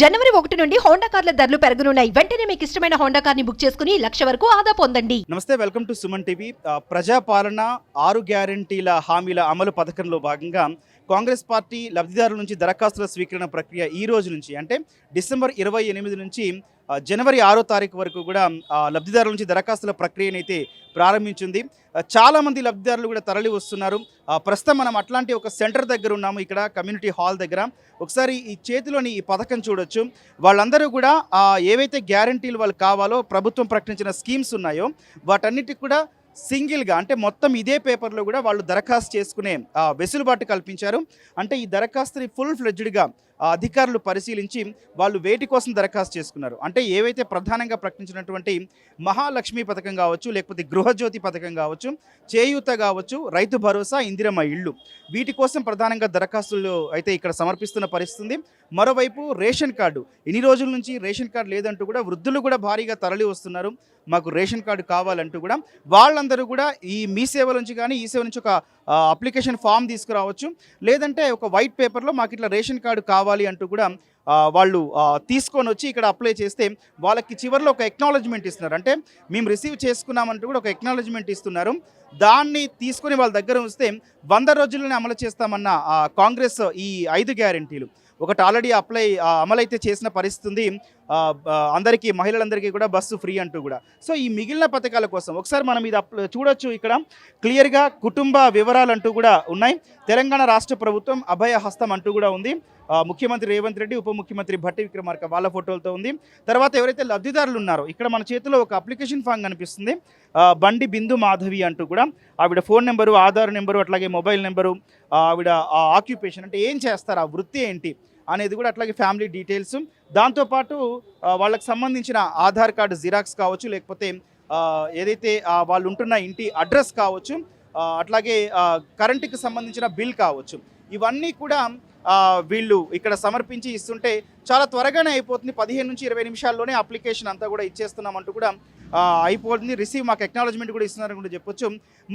జనవరి ఒకటి నుండి హోండా కార్ల ధరలు పెరగనున్నాయి. వెంటనే మీకు ఇష్టమైన హోండా కార్ని బుక్ చేసుకుని లక్ష వరకు ఆదా పొందండి. Namaste welcome to Suman TV. ప్రజాపాలన ఆరు గ్యారంటీల హామీల అమలు పథకంలో భాగంగా కాంగ్రెస్ పార్టీ లబ్ధిదారుల నుంచి దరఖాస్తుల స్వీకరణ ప్రక్రియ ఈ రోజు నుంచి అంటే డిసెంబర్ ఇరవై ఎనిమిది నుంచి జనవరి ఆరో తారీఖు వరకు కూడా లబ్ధిదారుల నుంచి దరఖాస్తుల ప్రక్రియనైతే ప్రారంభించింది. చాలామంది లబ్ధిదారులు కూడా తరలి వస్తున్నారు. ప్రస్తుతం మనం అట్లాంటి ఒక సెంటర్ దగ్గర ఉన్నాము ఇక్కడ కమ్యూనిటీ హాల్ దగ్గర. ఒకసారి ఈ చేతిలోని ఈ పథకం చూడొచ్చు. వాళ్ళందరూ కూడా ఏవైతే గ్యారంటీలు వాళ్ళు కావాలో ప్రభుత్వం ప్రకటించిన స్కీమ్స్ ఉన్నాయో వాటన్నిటికి కూడా సింగిల్గా అంటే మొత్తం ఇదే పేపర్లో కూడా వాళ్ళు దరఖాస్తు చేసుకునే వెసులుబాటు కల్పించారు. అంటే ఈ దరఖాస్తుని ఫుల్ ఫ్లెడ్జ్డ్గా అధికారులు పరిశీలించి వాళ్ళు వేటి కోసం దరఖాస్తు చేసుకున్నారు. అంటే ఏవైతే ప్రధానంగా ప్రకటించినటువంటి మహాలక్ష్మి పథకం కావచ్చు లేకపోతే గృహజ్యోతి పథకం కావచ్చు చేయూత కావచ్చు రైతు భరోసా ఇందిరమ్మ ఇళ్ళు వీటి కోసం ప్రధానంగా దరఖాస్తులు అయితే ఇక్కడ సమర్పిస్తున్న పరిస్థితుంది. మరోవైపు రేషన్ కార్డు ఇన్ని రోజుల నుంచి రేషన్ కార్డు లేదంటూ కూడా వృద్ధులు కూడా భారీగా తరలి వస్తున్నారు. మాకు రేషన్ కార్డు కావాలంటూ కూడా వాళ్ళందరూ కూడా ఈ మీ సేవ నుంచి కానీ ఈ సేవ నుంచి ఒక అప్లికేషన్ ఫామ్ తీసుకురావచ్చు. లేదంటే ఒక వైట్ పేపర్లో మాకు ఇట్లా రేషన్ కార్డు కావాలి అంటూ కూడా వాళ్ళు తీసుకొని వచ్చి ఇక్కడ అప్లై చేస్తే వాళ్ళకి చివరిలో ఒక ఎక్నాలజ్మెంట్ ఇస్తున్నారు. అంటే మేము రిసీవ్ చేసుకున్నామంటూ కూడా ఒక ఎక్నాలజ్మెంట్ ఇస్తున్నారు. దాన్ని తీసుకొని వాళ్ళ దగ్గర వస్తే వంద రోజుల్లోనే అమలు చేస్తామన్న కాంగ్రెస్ ఈ ఐదు గ్యారంటీలు ఒకటి ఆల్రెడీ అప్లై అమలైతే చేసిన పరిస్థితి ఉంది అందరికీ మహిళలందరికీ కూడా బస్సు ఫ్రీ అంటూ కూడా. సో ఈ మిగిలిన పథకాల కోసం ఒకసారి మనం ఇది అప్ల- చూడొచ్చు ఇక్కడ. క్లియర్గా కుటుంబ వివరాలు అంటూ కూడా ఉన్నాయి. తెలంగాణ రాష్ట్ర ప్రభుత్వం అభయ హస్తం అంటూ కూడా ఉంది. ముఖ్యమంత్రి రేవంత్ రెడ్డి ఉప ముఖ్యమంత్రి భట్టి విక్రమార్క వాళ్ళ ఫోటోలతో ఉంది. తర్వాత ఎవరైతే లబ్ధిదారులు ఉన్నారో ఇక్కడ మన చేతిలో ఒక అప్లికేషన్ ఫామ్ కనిపిస్తుంది. బండి బిందు మాధవి అంటూ కూడా. ఆవిడ ఫోన్ నెంబరు ఆధార్ నెంబరు అట్లాగే మొబైల్ నెంబరు ఆవిడ ఆక్యుపేషన్ అంటే ఏం చేస్తారు ఆ వృత్తి ఏంటి? అనేది కూడా అట్లాగే ఫ్యామిలీ డీటెయిల్స్. దాంతోపాటు వాళ్ళకి సంబంధించిన ఆధార్ కార్డు జిరాక్స్ కావచ్చు లేకపోతే ఏదైతే వాళ్ళు ఉంటున్న ఇంటి అడ్రస్ కావచ్చు అట్లాగే కరెంటుకి సంబంధించిన బిల్ కావచ్చు. ఇవన్నీ కూడా వీళ్ళు ఇక్కడ సమర్పించి ఇస్తుంటే చాలా త్వరగానే అయిపోతుంది. పదిహేను నుంచి ఇరవై నిమిషాల్లోనే అప్లికేషన్ అంతా కూడా ఇచ్చేస్తున్నామంటూ కూడా అయిపోతుంది. రిసీవ్ మాకు ఎక్నాలజ్మెంట్ కూడా ఇస్తున్నారని కూడా చెప్పొచ్చు.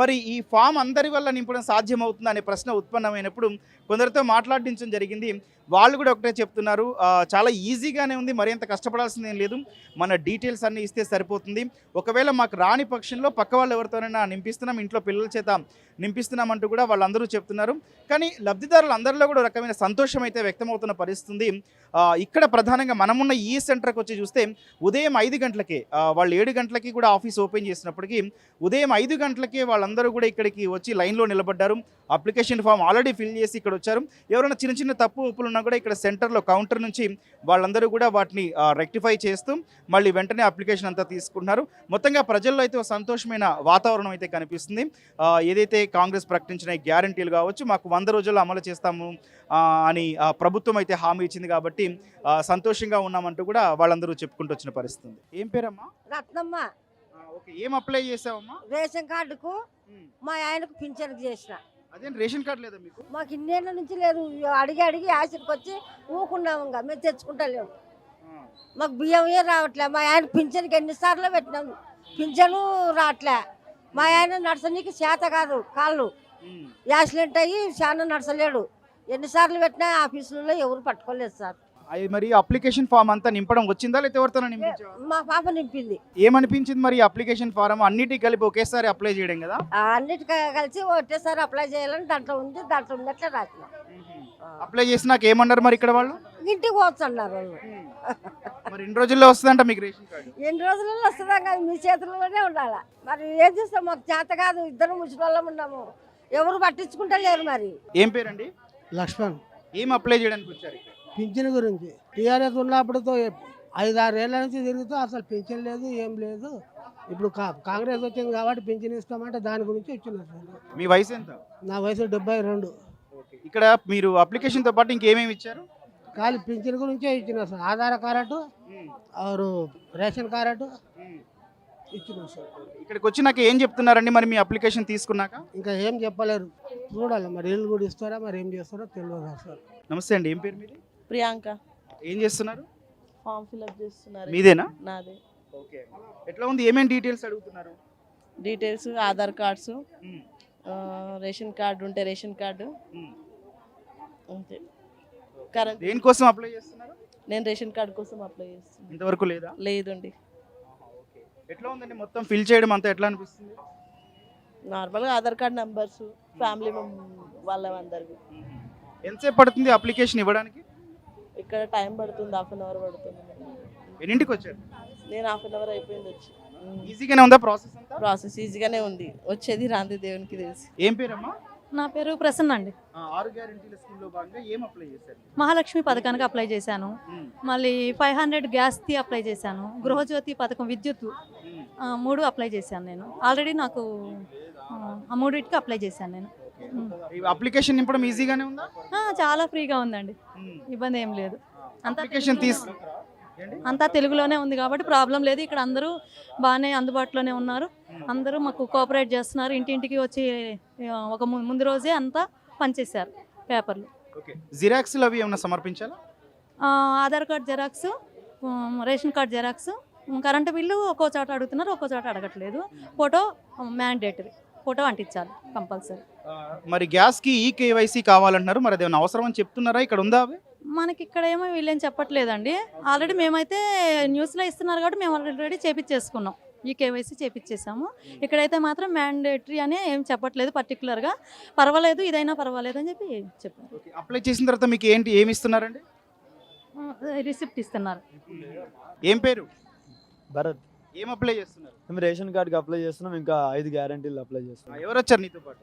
మరి ఈ ఫామ్ అందరి వల్ల నింపడం సాధ్యమవుతుందా అనే ప్రశ్న ఉత్పన్నమైనప్పుడు కొందరితో మాట్లాడించడం జరిగింది. వాళ్ళు కూడా ఒకటే చెప్తున్నారు. చాలా ఈజీగానే ఉంది. మరింత కష్టపడాల్సింది ఏం లేదు. మన డీటెయిల్స్ అన్నీ ఇస్తే సరిపోతుంది. ఒకవేళ మాకు రాని పక్షంలో పక్క వాళ్ళు ఎవరితోనైనా నింపిస్తున్నాం ఇంట్లో పిల్లల చేత నింపిస్తున్నామంటూ కూడా వాళ్ళందరూ చెప్తున్నారు. కానీ లబ్ధిదారులు అందరిలో కూడా ఒక రకమైన సంతోషం అయితే వ్యక్తమవుతున్న పరిస్థితి ఇక్కడ ప్రధానంగా మనమున్న ఈ సెంటర్కి వచ్చి చూస్తే ఉదయం ఐదు గంటలకే వాళ్ళు ఏడు గంటలకి కూడా ఆఫీస్ ఓపెన్ చేసినప్పటికీ ఉదయం ఐదు గంటలకే వాళ్ళందరూ కూడా ఇక్కడికి వచ్చి లైన్లో నిలబడ్డారు. అప్లికేషన్ ఫామ్ ఆల్రెడీ ఫిల్ చేసి ఇక్కడ వచ్చారు. ఎవరైనా చిన్న చిన్న తప్పు ఒప్పులు ఉన్నా కూడా ఇక్కడ సెంటర్లో కౌంటర్ నుంచి వాళ్ళందరూ కూడా వాటిని రెక్టిఫై చేస్తూ మళ్ళీ వెంటనే అప్లికేషన్ అంతా తీసుకుంటున్నారు. మొత్తంగా ప్రజల్లో అయితే ఒక సంతోషమైన వాతావరణం అయితే కనిపిస్తుంది. ఏదైతే కాంగ్రెస్ ప్రకటించిన గ్యారంటీలు కావచ్చు మాకు వంద రోజుల్లో అమలు చేస్తాము అని ప్రభుత్వం అయితే హామీ ఇచ్చింది కాబట్టి సంతోషంగా ఉన్నామంటూ కూడా వాళ్ళందరూ చెప్పుకుంటూ వచ్చిన పరిస్థితి ఉంది. ఏం పేరమ్మా? రత్నమ్మ. ఓకే. ఏం అప్లై చేసావమ్మా? రేషన్ కార్డుకు. మా ఆయనకు పింఛన్కి చేసిన. అదేం రేషన్ కార్డు లేదా మీకు? మాకు ఇన్నేళ్ళ నుంచి లేదు అడిగి అడిగి ఆశకి వచ్చి ఊకున్నాము ఇంకా మేము తెచ్చుకుంటలేము. ఆ, మాకు బియ్యమే రావట్లే. మా ఆయన పింఛన్కి ఎన్నిసార్లు పెట్టినాము పింఛను రావట్లే మా ఆయన నడసనీకి చేత కాదు కాళ్ళు. యాక్సిడెంట్ అయ్యి చాలా నడసలేడు. ఎన్నిసార్లు పెట్టినా ఆఫీసులలో ఎవరు పట్టుకోలేదు సార్. అయి మరి అప్లికేషన్ ఫామ్ అంతా నింపడం వచ్చిందా లేకపోతే ఎవరితో నింపించావా మా పాప నింపింది. ఏమనిపించింది మరి అప్లికేషన్ ఫారం? అన్నిటికీ కలిపి ఒకేసారి అప్లై చేయడం కదా? ఆ అన్నిటికీ కలిసి ఒకటేసారి అప్లై చేయాలని దాంట్లో ఉంది దాంట్లో ఉన్నట్లే రాసిన. అప్లై చేసినాక ఏమన్నారు మరి ఇక్కడ వాళ్ళు? ఇంటికి పోవచ్చు అన్నారు వాళ్ళు మరి ఎన్ని రోజుల్లో వస్తుందంట మీకు రేషన్ కార్డు? ఎన్ని రోజులలో వస్తుందా కాదు మీ చేతుల్లోనే ఉండాలి. మరి ఏం చేస్తాం మాకు చేత కాదు ఇద్దరు ముసలిళ్ళం ఉన్నాము. ఎవరు పట్టించుకుంటా లేరు మరి. ఏం పేరండి? లక్ష్మణ్. ఏం అప్లై చేయడానికి వచ్చారు ఇక్కడ? పింఛన్ గురించి. టీఆర్ఎస్ ఉన్నప్పుడుతో ఐదు ఆరు ఏళ్ళ నుంచి తిరుగుతూ అసలు పింఛన్ లేదు ఏం లేదు. ఇప్పుడు కాంగ్రెస్ వచ్చింది కాబట్టి పింఛన్ ఇస్తామంటే దాని గురించి వచ్చినారు మీ వయసు ఎంత? నా వయసు డెబ్బై రెండు. ఇక్కడ మీరు అప్లికేషన్తో పాటు ఇంకేమేమి ఇచ్చారు? ఖాళీ పింఛన్ గురించే ఇచ్చినారు సార్. ఆధార్ కార్డు ఆరు రేషన్ కార్డు ఇచ్చినారు సార్. ఇక్కడికి వచ్చినాక ఏం చెప్తున్నారండి మరి మీ అప్లికేషన్ తీసుకున్నాక? ఇంకా ఏం చెప్పలేరు. చూడాలి మరి ఇల్లు కూడా ఇస్తారా మరి ఏం చేస్తారో తెలియదు సార్. నమస్తే అండి. ఏం పేరు మీది? ప్రియాంక. ఏం చేస్తున్నారు? ఫామ్ ఫిల్అప్ చేస్తున్నారు. మీదేనా? నాదే. ఓకే. ఎట్లా ఉంది? ఏమేమి డీటెయిల్స్ అడుగుతున్నారు? Details Aadhaar cards ration card ఉంటే రేషన్ కార్డు. అంతే. కరెంట్ దేనికోసం అప్లై చేస్తున్నారు? నేను రేషన్ కార్డు కోసం అప్లై చేస్తున్నాను ఇంతవరకు లేదా? లేదండి. ఎట్లా ఉందండి? మొత్తం ఫిల్ చేయడం అంతా ఎట్లా అనిపిస్తుంది? నార్మల్గా ఆధార్ కార్డ్ నెంబర్స్ ఫ్యామిలీ వాళ్ళందరివి ఎంతసేపు పడుతుంది అప్లికేషన్ ఇవ్వడానికి? ఇక్కడ టైం పడుతుంది హాఫ్ అన్ అవర్ పడుతుంది ఎన్నింటికి వచ్చారు? నేను హాఫ్ అన్ అవర్ అయిపోయింది వచ్చి. ఈజీగానే ఉందా ప్రాసెస్ అంతా? ప్రాసెస్ ఈజీగానే ఉంది. వచ్చేది రాంది దేవునికి తెలిసి. ఏం పేరమ్మా? నా పేరు ప్రసన్న అండి. ఆ, ఆరు గ్యారెంటీల స్కీమ్లో భాగంగా ఏం అప్లై చేశారు? మహాలక్ష్మి పథకానికి అప్లై చేశాను. మళ్ళీ ఫైవ్ హండ్రెడ్ గ్యాస్ది అప్లై చేశాను. గృహజ్యోతి పథకం విద్యుత్ మూడు అప్లై చేశాను నేను. ఆల్రెడీ నాకు ఆ, మూడింటికి అప్లై చేశాను నేను. అప్లికేషన్ నింపడం ఈజీగానే ఉందా? చాలా ఫ్రీగా ఉందండి. ఇబ్బంది ఏం లేదు. అంతా అప్లికేషన్ తీస్? అంతా తెలుగులోనే ఉంది కాబట్టి ప్రాబ్లం లేదు. ఇక్కడ అందరూ బాగానే అందుబాటులోనే ఉన్నారు. అందరూ మాకు కోఆపరేట్ చేస్తున్నారు. ఇంటింటికి వచ్చి ఒక ముందు రోజే అంతా పనిచేశారు పేపర్లు. జిరాక్స్లు అవి ఏమైనా సమర్పించాలా? Aadhaar card xerox ration card xerox current bill ఒక్కో చోట అడుగుతున్నారు ఒక్కో చోట అడగట్లేదు. Photo mandatory. ఫోటో అంటించాలి కంపల్సరీ. మరి గ్యాస్కి ఈ కేవైసీ కావాలంటున్నారు. మరి అదేమైనా అవసరం అని చెప్తున్నారా? ఇక్కడ ఉందా అవి? మనకి ఇక్కడ ఏమో వీళ్ళేం చెప్పట్లేదండి. ఆల్రెడీ మేమైతే న్యూస్లో ఇస్తున్నారు కాబట్టి మేము ఆల్రెడీ చేపించేసుకున్నాం ఈ కేవైసీ చేపించేసాము ఇక్కడైతే మాత్రం మ్యాండేటరీ అని ఏం చెప్పట్లేదు పర్టికులర్గా పర్వాలేదు ఇదైనా పర్వాలేదు అని చెప్పి చెప్పారు. ఓకే అప్లై చేసిన తర్వాత మీకు ఏంటి ఏమి ఇస్తున్నారండి? రిసిప్ట్ ఇస్తున్నారు. ఏం పేరు? భరత్. ఏం అప్లై చేస్తున్నారు? మేము రేషన్ కార్డ్కి అప్లై చేస్తున్నాం ఇంకా ఐదు గ్యారంటీలు అప్లై చేస్తున్నాం. ఎవరు వచ్చారు నీతో పాటు?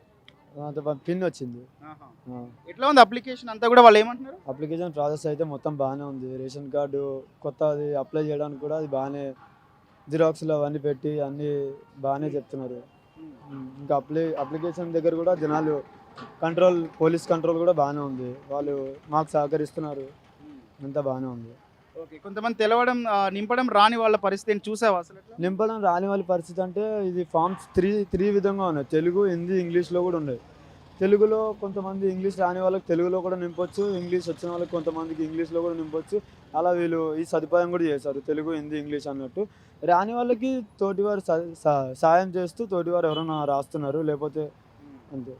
పిన్ వచ్చింది. ఆహా. ఆ, ఎట్లా ఉంది అప్లికేషన్ అంతా కూడా వాళ్ళు ఏమంటున్నారు? అప్లికేషన్ ప్రాసెస్ అయితే మొత్తం బాగానే ఉంది. రేషన్ కార్డు కొత్త అది అప్లై చేయడానికి కూడా అది బాగానే జిరాక్స్లు అవన్నీ పెట్టి అన్నీ బాగానే చెప్తున్నారు. ఉమ్, ఇంకా అప్లై అప్లికేషన్ దగ్గర కూడా జనాలు కంట్రోల్ పోలీస్ కంట్రోల్ కూడా బాగానే ఉంది. వాళ్ళు మాకు సహకరిస్తున్నారు. అంతా బాగానే ఉంది. ఓకే కొంతమంది తెలవడం నింపడం రాని వాళ్ళ పరిస్థితి చూసావా అసలు? నింపడం రాని వాళ్ళ పరిస్థితి అంటే ఇది ఫామ్స్ త్రీ త్రీ విధంగా ఉన్నాయి. తెలుగు హిందీ ఇంగ్లీష్లో కూడా ఉన్నాయి. తెలుగులో కొంతమంది ఇంగ్లీష్ రాని వాళ్ళకి తెలుగులో కూడా నింపొచ్చు ఇంగ్లీష్ వచ్చిన వాళ్ళకి కొంతమందికి ఇంగ్లీష్లో కూడా నింపొచ్చు. అలా వీళ్ళు ఈ సదుపాయం కూడా చేశారు తెలుగు హిందీ ఇంగ్లీష్ అన్నట్టు. రాని వాళ్ళకి తోటివారు సాయం చేస్తూ తోటివారు ఎవరైనా రాస్తున్నారు లేకపోతే అంతే.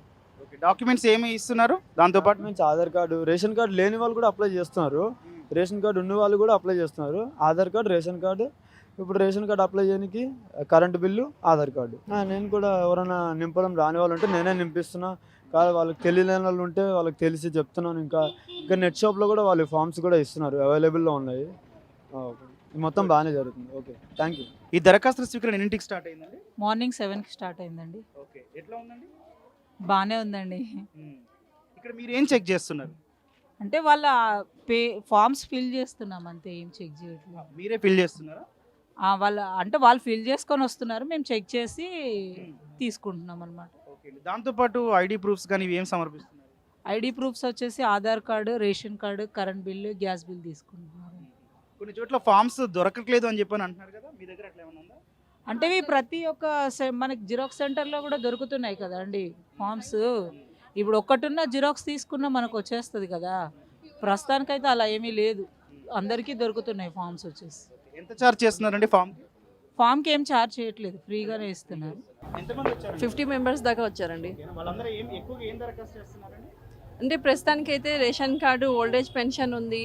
ఓకే డాక్యుమెంట్స్ ఏమి ఇస్తున్నారు? దాంతో పాటు? Documents Aadhaar card ration card లేని వాళ్ళు కూడా అప్లై చేస్తున్నారు. రేషన్ కార్డు ఉన్న వాళ్ళు కూడా అప్లై చేస్తున్నారు. Aadhaar card ration card. ఇప్పుడు రేషన్ కార్డు అప్లై చేయడానికి కరెంటు బిల్లు ఆధార్ కార్డు. ఆ, నేను కూడా ఎవరైనా నింపడం రాని వాళ్ళు ఉంటే నేనే నింపిస్తున్నా. కాదు వాళ్ళకి తెలియని వాళ్ళు ఉంటే వాళ్ళకి తెలిసి చెప్తున్నాను. ఇంకా ఇంకా నెట్ షాప్లో కూడా వాళ్ళు ఫామ్స్ కూడా ఇస్తున్నారు. అవైలబుల్లో ఉన్నాయి. మొత్తం బాగానే జరుగుతుంది. Okay thank you. ఈ దరఖాస్తుల స్వీకరణ ఎన్నింటికి స్టార్ట్ అయిందండి? మార్నింగ్ సెవెన్కి స్టార్ట్ అయిందండి. ఓకే ఎట్లా ఉందండి? బాగానే ఉందండి. ఇక్కడ మీరు ఏం చెక్ చేస్తున్నారు? అంటే వాళ్ళ పే ఫామ్స్ ఫిల్ చేస్తున్నాం అంతే ఏం చెక్ చేయట్లేదు. మీరే ఫిల్ చేస్తున్నారా? వాళ్ళ అంటే వాళ్ళు ఫిల్ చేసుకొని వస్తున్నారు మేము చెక్ చేసి తీసుకుంటున్నాం అనమాట ఓకే దాంతో పాటు ఐడి ప్రూఫ్స్ కానీ ఇవి ఏం సమర్పిస్తున్నారు? ఐడి ప్రూఫ్స్ వచ్చేసి Aadhaar card ration card current bill gas bill తీసుకుంటున్నారు. కొన్ని చోట్ల ఫామ్స్ దొరకట్లేదు అని చెప్పని అంటున్నారు కదా మీ దగ్గర అట్లా ఏమైనా ఉందా? అంటే ఇవి ప్రతి ఒక్క మనకి జిరాక్స్ సెంటర్లో కూడా దొరుకుతున్నాయి కదా అండి ఫామ్స్. ఇప్పుడు ఒక్కటున్న జిరాక్స్ తీసుకున్నా మనకు వచ్చేస్తుంది కదా. ప్రస్తుతానికైతే అలా ఏమీ లేదు. అందరికీ దొరుకుతున్నాయి ఫామ్స్ వచ్చేసి. ఎంత చార్జ్ చేస్తున్నారండి ఫామ్? ఫామ్కి ఏం ఛార్జ్ చేయట్లేదు. ఫ్రీగానే ఇస్తున్నారు. ఫిఫ్టీ మెంబర్స్ దాకా వచ్చారండి. వాళ్ళందరూ ఏం ఎక్కువగా ఏం దరఖాస్తు చేస్తున్నారండి? అంటే ప్రస్తుతానికి అయితే ration card old age pension ఉంది.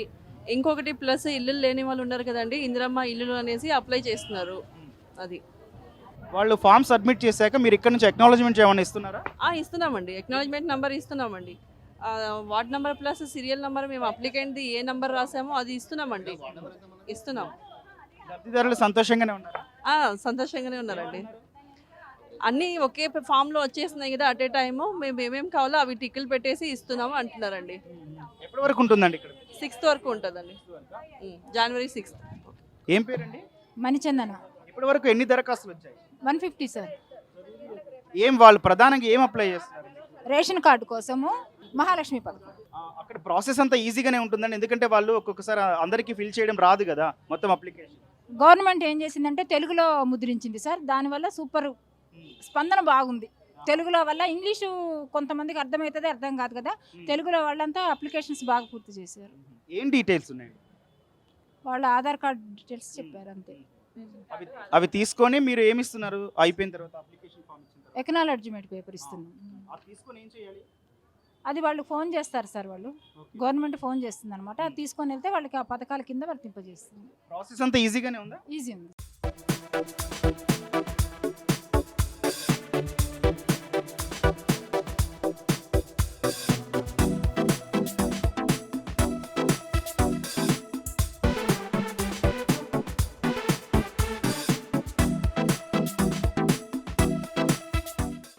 ఇంకొకటి ప్లస్ ఇల్లు లేని వాళ్ళు ఉన్నారు కదండి. ఇందిరమ్మ ఇల్లులు అనేసి అప్లై చేస్తున్నారు. అది. వాళ్ళు ఫామ్ సబ్మిట్ చేశాక మీరు ఇక్కడ నుంచి అక్నాలజ్మెంట్ ఏమైనా ఇస్తున్నారా? ఆ, ఇస్తున్నామండి. ఎక్నాలజ్మెంట్ నెంబర్ ఇస్తున్నామండి. ఆ, ward number plus serial number మేము అప్లికెంట్ది ఏ నెంబర్ రాసామో అది ఇస్తున్నామండి. ఇస్తున్నాం. లబ్ధిదారులు సంతోషంగానే ఉన్నారు? ఆ, సంతోషంగానే ఉన్నారండి. అన్నీ ఒకే ఫామ్లో వచ్చేస్తున్నాయి కదా అట్ ఏ టైము. మేము ఏమేమి కావాలో అవి టిక్కులు పెట్టేసి ఇస్తున్నాము అంటున్నారండి. ఎప్పటి వరకు ఉంటుందండి ఇక్కడ? సిక్స్త్ వరకు ఉంటుందండి. ఉమ్, జనవరి సిక్స్త్ ఏం పేరండి? మణిచందన. ఇప్పటి వరకు ఎన్ని దరఖాస్తులు వచ్చాయి? One fifty sir. ఏం వాళ్ళు ప్రధానంగా ఏం అప్లై చేస్తున్నారు రేషన్ కార్డు కోసము మహాలక్ష్మి పథకం. ఆ, అక్కడ ప్రాసెస్ అంతా ఈజీగానే ఉంటుందండి. ఎందుకంటే వాళ్ళు ఒక్కొక్కసారి అందరికీ ఫిల్ చేయడం రాదు కదా మొత్తం అప్లికేషన్. గవర్నమెంట్ ఏం చేసిందంటే తెలుగులో ముద్రించింది సార్. దానివల్ల సూపర్ స్పందన బాగుంది. తెలుగులో వల్ల ఇంగ్లీషు కొంతమందికి అర్థమవుతుంది అర్థం కాదు కదా. తెలుగులో వాళ్ళంతా అప్లికేషన్స్ బాగా పూర్తి చేశారు. ఏం డీటెయిల్స్ ఉన్నాయండి వాళ్ళ ఆధార్ కార్డ్ డీటెయిల్స్ చెప్పారు అంతే. అవి అవి తీసుకొని మీరు ఏమి ఇస్తున్నారు అయిపోయిన తర్వాత అప్లికేషన్ ఫామ్ ఇచ్చిన తర్వాత. ఎకనాలడ్జిమెంట్ పేపర్ ఇస్తున్నాం. అది తీసుకొని ఏం చేయాలి? అది వాళ్ళు ఫోన్ చేస్తారు సార్ వాళ్ళు. గవర్నమెంట్ ఫోన్ చేస్తుంది అనమాట అది తీసుకొని వెళ్తే వాళ్ళకి ఆ పథకాల కింద వర్తింపజేస్తుంది. ప్రాసెస్ అంతా ఈజీగానే ఉందా? ఈజీ ఉంది.